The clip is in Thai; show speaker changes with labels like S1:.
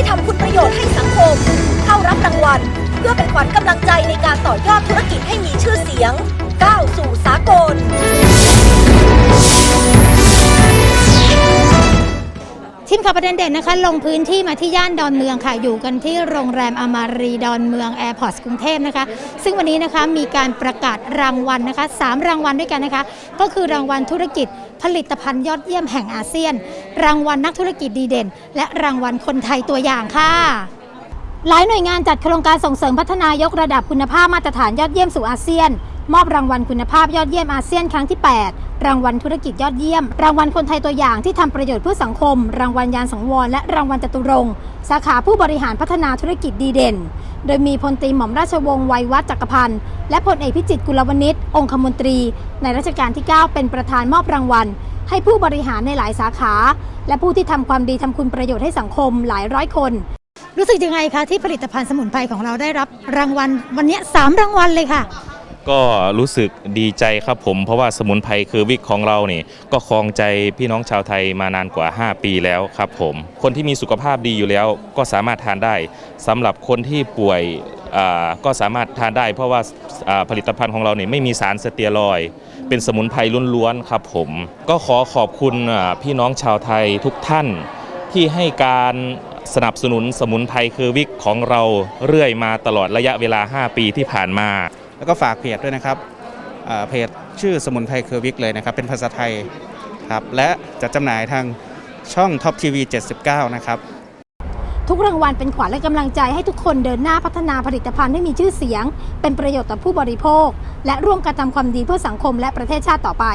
S1: ที่ทำคุณประโยชน์ให้สังคม เข้ารับรางวัล เพื่อเป็นขวัญกำลังใจในการต่อยอดธุรกิจให้มีชื่อเสียง ก้าวสู่สากล
S2: ทีมข่าวประเด็นเด่นนะคะ ลงพื้นที่มาที่ย่านดอนเมืองค่ะ อยู่กันที่โรงแรมอมารีดอนเมืองแอร์พอร์ตกรุงเทพนะคะ ซึ่งวันนี้นะคะมีการประกาศรางวัลนะคะสามรางวัลด้วยกันนะคะ ก็คือรางวัลธุรกิจ ผลิตภัณฑ์ยอดเยี่ยมแห่งอาเซียน รางวัลนักธุรกิจดีเด่น และรางวัลคนไทยตัวอย่างค่ะหลายหน่วยงานจัดโครงการส่งเสริมพัฒนายกระดับคุณภาพมาตรฐานยอดเยี่ยมสู่อาเซียน มอบรางวัลคุณภาพยอดเยี่ยมอาเซียนครั้งที่ 8 รางวัลธุรกิจยอดเยี่ยม รางวัลคนไทยตัวอย่างที่ทำประโยชน์เพื่อสังคม รางวัลยานสังวรและรางวัลจตุรงค์สาขาผู้บริหารพัฒนาธุรกิจดีเด่น โดยมีพลตรีหม่อมราชวงศ์ไวยวัฒจักรพันธ์และพลเอกพิจิตรกุลวณิชองคมนตรี ในรัชกาลที่ 9 เป็นประธานมอบรางวัล ให้ผู้บริหารในหลายสาขา และผู้ที่ทำความดีทำคุณประโยชน์ให้สังคมหลายร้อยคน รู้สึกยังไงคะที่ผลิตภัณฑ์สมุนไพรของเราได้รับรางวัลวันนี้สามรางวัลเลยค่ะ
S3: ก็รู้สึกดีใจครับผม เพราะว่าสมุนไพรคือวิกของเราเนี่ยก็ครองใจพี่น้องชาวไทยมานานกว่า 5 ปีแล้วครับผม คนที่มีสุขภาพดีอยู่แล้วก็สามารถทานได้สำหรับคนที่ป่วยก็สามารถทานได้ เพราะว่าผลิตภัณฑ์ของเราเนี่ยไม่มีสารสเตียรอยเป็นสมุนไพรล้วนๆครับผม ก็ขอขอบคุณพี่น้องชาวไทยทุกท่านที่ให้การสนับสนุนสมุนไพรคือวิกของเราเรื่อยมาตลอดระยะเวลา 5 ปีที่ผ่านมา
S4: แล้วก็ฝากเพจด้วยนะครับเพจชื่อสมุนไพรเคอร์วิกเลยนะครับ เป็นภาษาไทยครับและจะจำหน่ายทางช่องท็อปทีวี79 นะครับ
S2: ทุกรางวัลเป็นขวัญและกำลังใจให้ทุกคนเดินหน้าพัฒนาผลิตภัณฑ์ให้มีชื่อเสียง เป็นประโยชน์ต่อผู้บริโภค และร่วมกันทำความดีเพื่อสังคมและประเทศชาติต่อไป